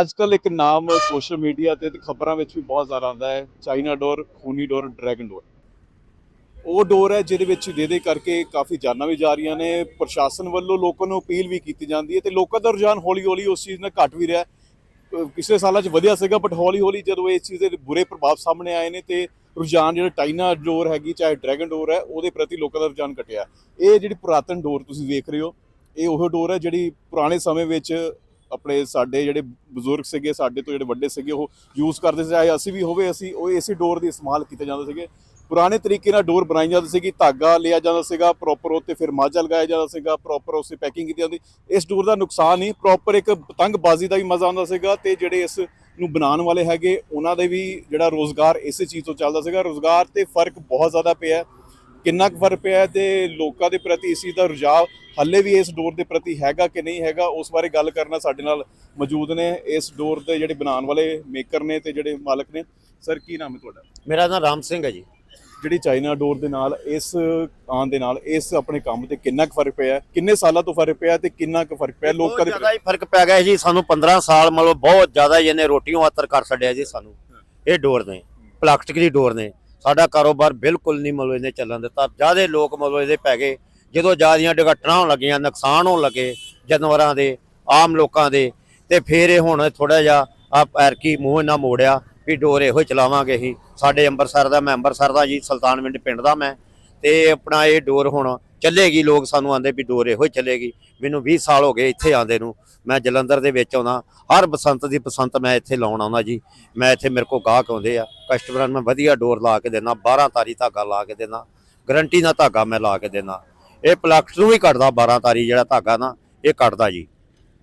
ਅੱਜ ਕੱਲ ਇੱਕ ਨਾਮ ਸੋਸ਼ਲ ਮੀਡੀਆ ਤੇ ਖਬਰਾਂ ਵਿੱਚ ਵੀ ਬਹੁਤ ਜ਼ਿਆਦਾ ਆਉਂਦਾ ਹੈ, ਚਾਈਨਾ ਡੋਰ, ਖੂਨੀ ਡੋਰ, ਡਰੈਗਨ ਡੋਰ। ਉਹ ਡੋਰ ਹੈ ਜਿਹਦੇ ਵਿੱਚ ਜਿਹਦੇ ਕਰਕੇ ਕਾਫੀ ਜਾਨਾਂ ਵੀ ਜਾ ਰਹੀਆਂ ਨੇ, ਪ੍ਰਸ਼ਾਸਨ ਵੱਲੋਂ ਲੋਕਾਂ ਨੂੰ ਅਪੀਲ ਵੀ ਕੀਤੀ ਜਾਂਦੀ ਹੈ ਤੇ ਲੋਕਾਂ ਦਾ ਰੁਝਾਨ ਹੌਲੀ ਹੌਲੀ ਉਸ ਚੀਜ਼ ਨਾਲ ਘਟ ਵੀ ਰਿਹਾ ਪਿਛਲੇ ਸਾਲਾਂ 'ਚ ਵਧੀਆ ਸੀਗਾ ਬਟ ਹੌਲੀ ਹੌਲੀ ਜਦੋਂ ਇਸ ਚੀਜ਼ ਦੇ ਬੁਰੇ ਪ੍ਰਭਾਵ ਸਾਹਮਣੇ ਆਏ ਨੇ ਤੇ ਰੁਝਾਨ ਜਿਹੜਾ ਟਾਈਨਾ ਡੋਰ ਹੈਗੀ, ਚਾਹੇ ਡਰੈਗਨ ਡੋਰ ਹੈ, ਉਹਦੇ ਪ੍ਰਤੀ ਲੋਕਾਂ ਦਾ ਰੁਝਾਨ ਘਟਿਆ। ਇਹ ਜਿਹੜੀ ਪੁਰਾਤਨ ਡੋਰ ਤੁਸੀਂ ਵੇਖ ਰਹੇ ਹੋ, ਇਹ ਉਹ ਡੋਰ ਹੈ ਜਿਹੜੀ ਪੁਰਾਣੇ ਸਮੇਂ ਵਿੱਚ ਆਪਣੇ ਸਾਡੇ ਜਿਹੜੇ ਬਜ਼ੁਰਗ ਸੀਗੇ, ਸਾਡੇ ਤੋਂ ਜਿਹੜੇ ਵੱਡੇ ਸੀਗੇ, ਉਹ ਯੂਜ਼ ਕਰਦੇ ਸੀ। ਚਾਹੇ ਅਸੀਂ ਵੀ ਹੋਵੇ, ਅਸੀਂ ਉਹ ਇਸੇ ਡੋਰ ਦੀ ਇਸਤੇਮਾਲ ਕੀਤੇ ਜਾਂਦੇ ਸੀਗੇ। ਪੁਰਾਣੇ ਤਰੀਕੇ ਨਾਲ ਡੋਰ ਬਣਾਈ ਜਾਂਦੀ ਸੀਗੀ, ਧਾਗਾ ਲਿਆ ਜਾਂਦਾ ਸੀਗਾ ਪ੍ਰੋਪਰ ਉੱਤੇ ਫਿਰ ਮਾਝਾ ਲਗਾਇਆ ਜਾਂਦਾ ਸੀਗਾ ਪ੍ਰੋਪਰ ਉਸੇ ਪੈਕਿੰਗ ਕੀਤੀ ਜਾਂਦੀ। ਇਸ ਡੋਰ ਦਾ ਨੁਕਸਾਨ ਨਹੀਂ ਪ੍ਰੋਪਰ ਇੱਕ ਪਤੰਗਬਾਜ਼ੀ ਦਾ ਵੀ ਮਜ਼ਾ ਆਉਂਦਾ ਸੀਗਾ ਤੇ ਜਿਹੜੇ ਇਸ ਨੂੰ ਬਣਾਉਣ ਵਾਲੇ ਹੈਗੇ, ਉਹਨਾਂ ਦੇ ਵੀ ਜਿਹੜਾ ਰੋਜ਼ਗਾਰ ਇਸੇ ਚੀਜ਼ ਤੋਂ ਚੱਲਦਾ ਸੀਗਾ। ਰੋਜ਼ਗਾਰ ਤੇ ਫ਼ਰਕ ਬਹੁਤ ਜ਼ਿਆਦਾ ਪਿਆ। ਕਿੰਨਾ ਕੁ ਫ਼ਰਕ ਪਿਆ ਤੇ ਲੋਕਾਂ ਦੇ ਪ੍ਰਤੀ ਇਸ ਚੀਜ਼ ਦਾ ਰੁਝਾਵ ਹੱਲੇ ਵੀ ਇਸ ਡੋਰ ਦੇ ਪ੍ਰਤੀ ਹੈਗਾ ਕਿ ਨਹੀਂ ਹੈਗਾ? ਉਸ ਬਾਰੇ ਗੱਲ ਕਰਨਾ ਸਾਡੇ ਨਾਲ ਮੌਜੂਦ ਨੇ ਇਸ ਡੋਰ ਦੇ ਜਿਹੜੇ ਬਣਾਉਣ ਵਾਲੇ ਮੇਕਰ ਨੇ ਤੇ ਜਿਹੜੇ ਮਾਲਕ ਨੇ। ਸਰ ਕੀ ਨਾਮ ਹੈ ਤੁਹਾਡਾ? ਮੇਰਾ ਨਾਮ ਰਾਮ ਸਿੰਘ ਹੈ ਜੀ। ਜਿਹੜੀ ਚਾਈਨਾ ਡੋਰ ਦੇ ਨਾਲ ਇਸ ਆਉਣ ਦੇ ਨਾਲ ਇਸ ਆਪਣੇ ਕੰਮ ਤੇ ਕਿੰਨਾ ਕੁ ਫ਼ਰਕ ਪਿਆ? ਕਿੰਨੇ ਸਾਲਾਂ ਤੋਂ ਫ਼ਰਕ ਪਿਆ ਤੇ ਕਿੰਨਾ ਕੁ ਫ਼ਰਕ ਪਿਆ ਲੋਕਾਂ ਦੇ ਜ਼ਿਆਦਾ ਹੀ ਫ਼ਰਕ ਪੈ ਗਿਆ ਜੀ। ਸਾਨੂੰ 15 ਸਾਲ ਮਤਲਬ ਬਹੁਤ ਜ਼ਿਆਦਾ ਇਹਨੇ ਰੋਟੀਆਂ ਆਤਰ ਕਰ ਛੱਡਿਆ ਜੀ ਸਾਨੂੰ। ਇਹ ਡੋਰ ਨੇ ਪਲਾਸਟਿਕ ਦੀ ਡੋਰ ਨੇ। ਸਾਡਾ ਕਾਰੋਬਾਰ ਬਿਲਕੁਲ ਨਹੀਂ ਮਤਲਬ ਇਹਨੇ ਚੱਲਣ ਦਿੱਤਾ। ਜਿਆਦੇ ਲੋਕ ਮਤਲਬ ਇਹਦੇ ਪੈ ਗਏ। ਜਦੋਂ ਜਿਆਦੀਆਂ ਦੁਰਘਟਨਾ ਹੋਣ ਲੱਗੀਆਂ, ਨੁਕਸਾਨ ਹੋਣ ਲੱਗੇ ਜਾਨਵਰਾਂ ਦੇ, ਆਮ ਲੋਕਾਂ ਦੇ, ਤੇ ਫਿਰ ਇਹ ਹੁਣ ਥੋੜਾ ਜਿਹਾ ਆ ਐਰਕੀ ਮੂੰਹ ਇਹਨਾਂ ਮੋੜਿਆ ਵੀ ਡੋਰ ਇਹੋ ਹੀ ਚਲਾਵਾਂਗੇ ਅਸੀਂ। ਸਾਡੇ ਅੰਮ੍ਰਿਤਸਰ ਦਾ, ਮੈਂ ਅੰਮ੍ਰਿਤਸਰ ਦਾ ਜੀ, ਸੁਲਤਾਨਵਿੰਡ ਪਿੰਡ ਦਾ ਮੈਂ। ਤੇ ਆਪਣਾ ਇਹ ਡੋਰ ਹੁਣ ਚੱਲੇਗੀ। ਲੋਕ ਸਾਨੂੰ ਆਂਦੇ ਵੀ ਡੋਰ ਇਹੋ ਹੀ ਚੱਲੇਗੀ। ਮੈਨੂੰ 20 ਸਾਲ ਹੋ ਗਏ ਇੱਥੇ ਆਂਦੇ ਨੂੰ। ਮੈਂ ਜਲੰਧਰ ਦੇ ਵਿੱਚ ਆਉਣਾ ਹਰ ਬਸੰਤ ਦੀ ਬਸੰਤ ਮੈਂ ਇੱਥੇ ਲਾਉਣ ਆਉਣਾ ਜੀ। ਮੈਂ ਇੱਥੇ ਮੇਰੇ ਕੋਲ ਗਾਹਕ ਆਉਂਦੇ ਆ ਕਸਟਮਰਾਂ ਨੂੰ ਮੈਂ ਵਧੀਆ ਡੋਰ ਲਾ ਕੇ ਦੇਣਾ 12 ਤਾਰੀ ਧਾਗਾ ਲਾ ਕੇ ਦੇਣਾ ਗਰੰਟੀ ਨਾਲ ਧਾਗਾ ਮੈਂ ਲਾ ਕੇ ਦੇਣਾ ਇਹ ਪਲਕਸ ਨੂੰ ਵੀ ਕੱਟਦਾ 12 ਤਾਰੀ ਜਿਹੜਾ ਧਾਗਾ ਨਾ ਇਹ ਕੱਟਦਾ ਜੀ।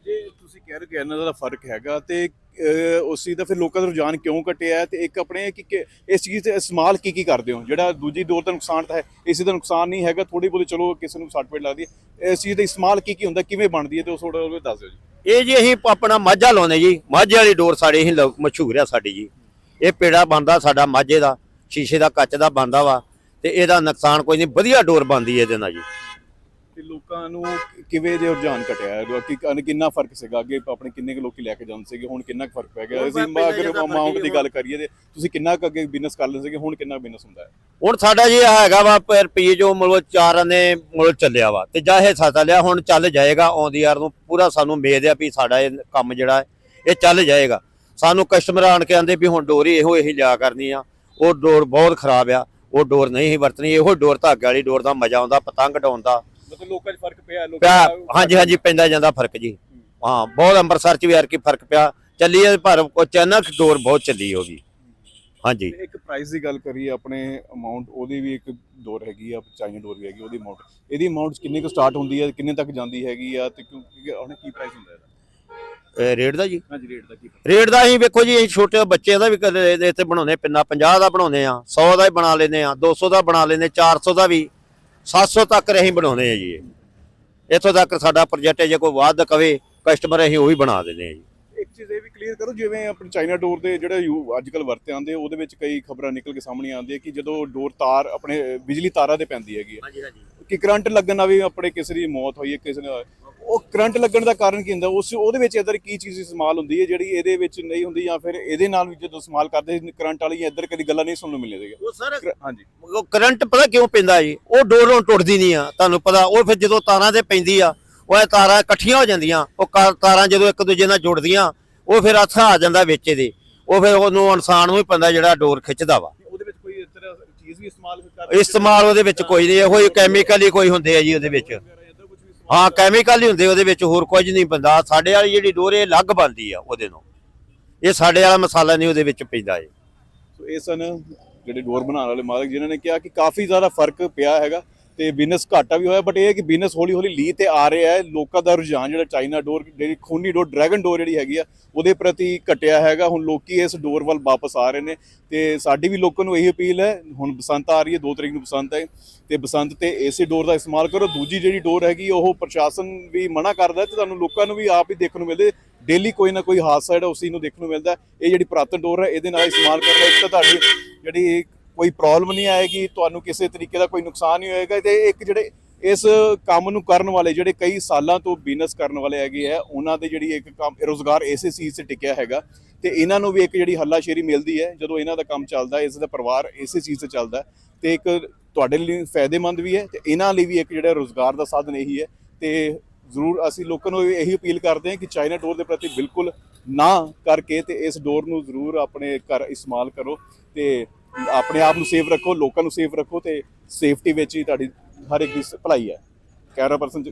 ਜੇ ਤੁਸੀਂ ਕਹਿ ਰਹੇ ਕਿ ਇਹਨਾਂ ਦਾ ਫ਼ਰਕ ਹੈਗਾ ਤੇ ਅਹ, ਉਸ ਚੀਜ਼ ਦਾ ਫਿਰ ਲੋਕਾਂ ਦਾ ਰੁਝਾਨ ਕਿਉਂ ਘਟਿਆ ਹੈ? ਤੇ ਇੱਕ ਆਪਣੇ ਕਿ ਇਸ ਚੀਜ਼ ਤੇ ਇਸਤੇਮਾਲ ਕੀ ਕੀ ਕਰਦੇ ਹੋ? ਜਿਹੜਾ ਦੂਜੀ ਡੋਰ ਦਾ ਨੁਕਸਾਨ ਤਾਂ ਹੈ ਇਸੇ ਦਾ ਨੁਕਸਾਨ ਨਹੀਂ ਹੈਗਾ ਥੋੜੀ ਬਹੁਤੀ ਚਲੋ ਕਿਸੇ ਨੂੰ ਸੱਟ ਪੇਟ ਲੱਗਦੀ ਹੈ। ਇਸ ਚੀਜ਼ ਦਾ ਇਸਤੇਮਾਲ ਕੀ ਕੀ ਹੁੰਦਾ ਕਿਵੇਂ ਬਣਦੀ ਹੈ ਤੇ ਉਹ ਥੋੜਾ ਉਹ ਦੱਸ ਦਿਓ ਜੀ। ਇਹ ਜੀ ਅਸੀਂ ਆਪਣਾ ਮਾਝਾ ਲਾਉਂਦੇ ਜੀ। ਮਾਝੇ ਵਾਲੀ ਡੋਰ ਸਾਡੇ ਹੀ ਮਸ਼ਹੂਰ ਆ ਸਾਡੀ ਜੀ। ਇਹ ਪੇੜਾ ਬੰਦਾ ਸਾਡਾ ਮਾਝੇ ਦਾ, ਸ਼ੀਸ਼ੇ ਦਾ ਕੱਚ ਦਾ ਬੰਦਾ ਵਾ ਤੇ ਇਹਦਾ ਨੁਕਸਾਨ ਕੋਈ ਨਹੀਂ, ਵਧੀਆ ਡੋਰ ਬੰਦੀ ਇਹਦੇ ਨਾਲ ਜੀ। ਤੇ ਲੋਕਾਂ ਨੂੰ ਕਿਵੇਂ ਜੇ ਰੁਝਾਨ ਘਟਿਆ ਹੈ? ਕਿ- ਕਿੰਨਾ ਫ਼ਰਕ ਸੀਗਾ? ਅੱਗੇ ਆਪਣੇ ਕਿੰਨੇ ਕੁ ਲੋਕੀ ਲੈ ਕੇ ਜਾਂਦੇ ਸੀਗੇ ਹੁਣ ਕਿੰਨਾ ਕੁ ਫ਼ਰਕ ਪੈ ਗਿਆ? ਹੁਣ ਅਸੀਂ ਅਗਰ ਅਮਾਉਂਟ ਦੀ ਗੱਲ ਕਰੀਏ ਤੇ ਤੁਸੀਂ ਕਿੰਨਾ ਕੁ ਅੱਗੇ ਬਿਜ਼ਨਸ ਕਰ ਲੈਂਦੇ ਸੀਗੇ? ਹੁਣ ਕਿੰਨਾ ਬਿਜ਼ਨਸ ਹੁੰਦਾ ਹੈ? ਹੁਣ ਸਾਡਾ ਜੀ ਆਹ ਹੈਗਾ ਵਾ ਰੁਪਈਏ ਜੋ ਮਤਲਬ ਚਾਰ ਨੇ ਮਤਲਬ ਚੱਲਿਆ ਵਾ। ਤੇ ਜਾ ਇਹ ਸਾਤਾ ਲਿਆ ਹੁਣ ਚੱਲ ਜਾਏਗਾ ਆਉਂਦੀ ਯਾਰ ਨੂੰ ਪੂਰਾ ਸਾਨੂੰ ਉਮੀਦ ਆ ਵੀ ਸਾਡਾ ਇਹ ਕੰਮ ਜਿਹੜਾ ਹੈ, ਇਹ ਚੱਲ ਜਾਏਗਾ। ਸਾਨੂੰ ਕਸਟਮਰ ਆਣ ਕੇ ਆਂਦੇ ਵੀ ਹੁਣ ਡੋਰੀ ਇਹੋ ਇਹੀ ਲਿਆ ਕਰਨੀ ਆ ਉਹ ਡੋਰ ਬਹੁਤ ਖਰਾਬ ਆ ਉਹ ਡੋਰ ਨਹੀਂ ਹੀ ਵਰਤਣੀ ਇਹੋ ਡੋਰ ਧਾਗੇ ਵਾਲੀ ਡੋਰ ਦਾ ਮਜ਼ਾ ਆਉਂਦਾ ਪਤੰਗ ਡਾਉਣ ਦਾ। ਮਤਲਬ ਲੋਕਾਂ 'ਚ ਫ਼ਰਕ ਪਿਆ ਪਿਆ। ਹਾਂਜੀ ਹਾਂਜੀ ਪੈਂਦਾ ਜਾਂਦਾ ਫ਼ਰਕ ਜੀ। ਹਾਂ। ਬਹੁਤ ਅੰਮ੍ਰਿਤਸਰ ਚ ਵੀ ਯਾਰ ਕੀ ਫ਼ਰਕ ਪਿਆ। ਚੱਲੀ ਹੈ ਪਰ ਅਚਾਨਕ ਡੋਰ ਬਹੁਤ ਚੱਲੀ ਹੋਗੀ ਹਾਂਜੀ। ਇੱਕ ਪ੍ਰਾਈਸ ਦੀ ਗੱਲ ਕਰੀਏ ਆਪਣੇ ਅਮਾਉਂਟ ਉਹਦੀ ਵੀ ਇੱਕ ਡੋਰ ਹੈਗੀ ਆ ਚਾਈਨਾ ਡੋਰ ਵੀ ਹੈਗੀ ਉਹਦੀ ਅਮਾਉਂਟ ਇਹਦੀ ਅਮਾਉਂਟ ਕਿੰਨੇ ਕੁ ਸਟਾਰਟ ਹੁੰਦੀ ਹੈ ਕਿੰਨੇ ਤੱਕ ਜਾਂਦੀ ਹੈਗੀ ਆ ਤੇ ਕਿਉਂਕਿ ਉਹਨੇ ਕੀ ਪ੍ਰਾਈਸ ਹੁੰਦਾ ਇਹਦਾ? ਇਹ ਰੇਟ ਦਾ ਜੀ? ਹਾਂਜੀ ਰੇਟ ਦਾ ਕੀ ਰੇਟ ਦਾ ਅਸੀਂ ਵੇਖੋ ਜੀ ਅਸੀਂ ਛੋਟੇ ਬੱਚੇ ਦਾ ਵੀ ਕਦੇ ਇੱਥੇ ਬਣਾਉਨੇ ਪਿੰਨਾ 50 ਦਾ ਬਣਾਉਨੇ ਆ 100 ਦਾ ਹੀ ਬਣਾ ਲੈਨੇ ਆ 200 ਦਾ ਬਣਾ ਲੈਨੇ 400 ਦਾ ਵੀ। 700 ਤੱਕ ਅਸੀਂ ਬਣਾਉਨੇ ਆ ਜੀ ਇੱਥੋਂ ਤੱਕ ਸਾਡਾ ਪ੍ਰੋਜੈਕਟ ਹੈ ਜੇ ਕੋਈ ਵਾਅਦ ਕਵੇ ਕਸਟਮਰ ਅਸੀਂ ਉਹ ਬਣਾ ਦਿੰਦੇ ਆ ਜੀ। ਇੱਕ ਚੀਜ਼ ਇਹ ਵੀ ਕਲੀਅਰ ਕਰੋ ਜਿਵੇਂ ਆਪਣੇ ਚਾਈਨਾ ਡੋਰ ਦੇ ਜਿਹੜੇ ਅੱਜ ਕੱਲ ਵਰਤੇ ਆਉਂਦੇ ਉਹਦੇ ਵਿੱਚ ਕਈ ਖਬਰਾਂ ਨਿਕਲ ਕੇ ਸਾਹਮਣੇ ਆਉਂਦੀਆਂ ਕਿ ਜਦੋਂ ਡੋਰ ਤਾਰ ਆਪਣੇ ਬਿਜਲੀ ਤਾਰਾਂ ਤੇ ਪੈਂਦੀ ਹੈਗੀ ਹੈ ਹਾਂਜੀ ਹਾਂਜੀ। ਕਿ ਕਰੰਟ ਲੱਗਣ ਨਾਲ ਵੀ ਆਪਣੇ ਕਿਸੇ ਦੀ ਮੌਤ ਹੋਈ ਹੈ ਕਿਸੇ ਨੇ ਉਹ ਕਰੰਟ ਲੱਗਣ ਦਾ ਕਾਰਨ ਕੀ ਹੁੰਦਾ? ਉਸ ਉਹਦੇ ਵਿੱਚ ਇਧਰ ਕੀ ਚੀਜ਼ ਇਸਤੇਮਾਲ ਹੁੰਦੀ ਹੈ? ਜਿਹੜੀ ਇਹਦੇ ਵਿੱਚ ਨਹੀਂ ਹੁੰਦੀ ਜਾਂ ਫਿਰ ਇਹਦੇ ਨਾਲ ਵੀ ਜਦੋਂ ਇਸਤੇਮਾਲ ਕਰਦੇ ਕਰੰਟ ਵਾਲੀ ਇੱਧਰ ਕਦੀ ਗੱਲਾਂ ਨਹੀਂ ਸੁਣਨ ਨੂੰ ਮਿਲਦੀਆਂ ਉਹ ਸਰ ਹਾਂਜੀ। ਉਹ ਕਰੰਟ ਪਤਾ ਕਿਉਂ ਪੈਂਦਾ ਜੀ? ਉਹ ਡੋਰੋਂ ਟੁੱਟਦੀ ਨਹੀਂ ਆ ਤੁਹਾਨੂੰ ਪਤਾ ਉਹ ਫਿਰ ਜਦੋਂ ਤਾਰਾਂ ਤੇ ਪੈਂਦੀ ਆ ਉਹ ਤਾਰਾਂ ਇਕੱਠੀਆਂ ਹੋ ਜਾਂਦੀਆਂ ਉਹ ਤਾਰਾਂ ਜਦੋਂ ਇੱਕ ਦੂਜੇ ਨਾਲ ਜੁੜਦੀਆਂ ਉਹ ਫਿਰ ਹੱਥ ਆ ਜਾਂਦਾ ਵਿੱਚ ਇਹਦੇ। ਉਹ ਫਿਰ ਉਹਨੂੰ ਇਨਸਾਨ ਨੂੰ ਹੀ ਪੈਂਦਾ ਜਿਹੜਾ ਡੋਰ ਖਿੱਚਦਾ ਵਾ। ਉਹਦੇ ਵਿੱਚ ਕੋਈ ਇਸ ਤਰ੍ਹਾਂ ਚੀਜ਼ ਵੀ ਇਸਤੇਮਾਲ ਕਰ ਇਸਤੇਮਾਲ ਉਹਦੇ ਵਿੱਚ ਕੋਈ ਨਹੀਂ ਇਹੋ ਹੀ ਕੈਮੀਕਲ ਹੀ ਕੋਈ ਹੁੰਦੇ ਆ ਜੀ ਉਹਦੇ ਵਿੱਚ ਇੱਧਰ ਕੁਝ ਵੀ ਇਸਤੇਮਾਲ ਹਾਂ, ਕੈਮੀਕਲ ਹੀ ਹੁੰਦੇ ਉਹਦੇ ਵਿੱਚ, ਹੋਰ ਕੁਝ ਨਹੀਂ ਪੈਂਦਾ ਸਾਡੇ ਵਾਲੀ ਜਿਹੜੀ ਡੋਰ, ਇਹ ਅਲੱਗ ਬਣਦੀ ਆ ਉਹਦੇ ਨੂੰ ਇਹ ਸਾਡੇ ਵਾਲਾ ਮਸਾਲਾ ਨਹੀਂ ਉਹਦੇ ਵਿੱਚ ਪੈਂਦਾ ਏ ਸੋ ਇਹ ਸਨ ਜਿਹੜੇ ਡੋਰ ਬਣਾਉਣ ਵਾਲੇ ਮਾਲਕ, ਜਿਨ੍ਹਾਂ ਨੇ ਕਿਹਾ ਕਿ ਕਾਫੀ ਜ਼ਿਆਦਾ ਫ਼ਰਕ ਪਿਆ ਹੈਗਾ। ਤੇ ਬਿਜ਼ਨਸ ਘਾਟਾ ਵੀ ਹੋਇਆ ਬਟ ਇਹ ਹੈ ਕਿ ਬਿਜ਼ਨਸ ਹੌਲੀ ਹੌਲੀ ਲੀ ਤੇ ਆ ਰਿਹਾ ਹੈ। ਲੋਕਾਂ ਦਾ ਰੁਝਾਨ ਜਿਹੜਾ ਚਾਈਨਾ ਡੋਰ, ਜਿਹੜੀ ਖੂਨੀ ਡੋਰ, ਡਰੈਗਨ ਡੋਰ ਜਿਹੜੀ ਹੈਗੀ ਆ, ਉਹਦੇ ਪ੍ਰਤੀ ਘਟਿਆ ਹੈਗਾ। ਹੁਣ ਲੋਕੀ ਇਸ ਡੋਰ ਵੱਲ ਵਾਪਸ ਆ ਰਹੇ ਨੇ ਤੇ ਸਾਡੀ ਵੀ ਲੋਕਾਂ ਨੂੰ ਇਹੀ ਅਪੀਲ ਹੈ, ਹੁਣ ਬਸੰਤ ਆ ਰਹੀ ਹੈ 2 ਤਰੀਕ ਨੂੰ ਬਸੰਤ ਹੈ, ਤੇ ਬਸੰਤ ਤੇ ਏਸੀ ਡੋਰ ਦਾ ਇਸਤੇਮਾਲ ਕਰੋ। ਦੂਜੀ ਜਿਹੜੀ ਡੋਰ ਹੈਗੀ, ਉਹ ਪ੍ਰਸ਼ਾਸਨ ਵੀ ਮਨਾ ਕਰਦਾ ਤੇ ਤੁਹਾਨੂੰ ਲੋਕਾਂ ਨੂੰ ਵੀ ਆਪ ਹੀ ਦੇਖਣ ਨੂੰ ਮਿਲਦੇ। ਡੇਲੀ ਕੋਈ ਨਾ ਕੋਈ ਹਾਦਸਾ ਜਿਹੜਾ ਉਸੇ ਨੂੰ ਦੇਖਣ ਨੂੰ ਮਿਲਦਾ। ਇਹ ਜਿਹੜੀ ਪੁਰਾਤਨ ਡੋਰ ਹੈ, ਇਹਦੇ ਨਾਲ ਇਸਤੇਮਾਲ ਕਰਨਾ ਇੱਕ ਤਾਂ ਤੁਹਾਡੀ ਜਿਹੜੀ ਕੋਈ ਪ੍ਰੋਬਲਮ ਨਹੀਂ ਆਏਗੀ, ਤੁਹਾਨੂੰ ਕਿਸੇ ਤਰੀਕੇ ਦਾ ਕੋਈ ਨੁਕਸਾਨ ਨਹੀਂ ਹੋਏਗਾ ਤੇ ਇੱਕ ਜਿਹੜੇ ਇਸ ਕੰਮ ਨੂੰ ਕਰਨ ਵਾਲੇ ਜਿਹੜੇ ਕਈ ਸਾਲਾਂ ਤੋਂ ਬਿਜ਼ਨਸ ਕਰਨ ਵਾਲੇ ਹੈਗੇ ਆ, ਉਹਨਾਂ ਦੇ ਜਿਹੜੀ ਇੱਕ ਕੰਮ ਰੋਜ਼ਗਾਰ ਇਸੇ ਚੀਜ਼ 'ਤੇ ਟਿਕਿਆ ਹੈਗਾ ਤੇ ਇਹਨਾਂ ਨੂੰ ਵੀ ਇੱਕ ਜਿਹੜੀ ਹੱਲਾਸ਼ੇਰੀ ਮਿਲਦੀ ਹੈ, ਜਦੋਂ ਇਹਨਾਂ ਦਾ ਕੰਮ ਚੱਲਦਾ, ਇਸ ਦਾ ਪਰਿਵਾਰ ਇਸੇ ਚੀਜ਼ 'ਤੇ ਚੱਲਦਾ ਹੈ ਤੇ ਇੱਕ ਤੁਹਾਡੇ ਲਈ ਫਾਇਦੇਮੰਦ ਵੀ ਹੈ ਤੇ ਇਹਨਾਂ ਲਈ ਵੀ ਇੱਕ ਜਿਹੜਾ ਰੋਜ਼ਗਾਰ ਦਾ ਸਾਧਨ ਇਹੀ ਹੈ ਤੇ ਜ਼ਰੂਰ ਅਸੀਂ ਲੋਕਾਂ ਨੂੰ ਇਹੀ ਅਪੀਲ ਕਰਦੇ ਹਾਂ ਕਿ ਚਾਈਨਾ ਡੋਰ ਦੇ ਪ੍ਰਤੀ ਬਿਲਕੁਲ ਨਾ ਕਰਕੇ ਤੇ ਇਸ ਡੋਰ ਨੂੰ ਜ਼ਰੂਰ ਆਪਣੇ ਘਰ ਇਸਤੇਮਾਲ ਕਰੋ ਤੇ ਆਪਣੇ ਆਪ ਨੂੰ ਸੇਫ ਰੱਖੋ, ਲੋਕਾਂ ਨੂੰ ਸੇਫ ਰੱਖੋ ਤੇ ਸੇਫਟੀ ਵਿੱਚ ਹੀ ਤੁਹਾਡੀ ਹਰ ਇੱਕ ਦੀ ਭਲਾਈ ਹੈ। Camera person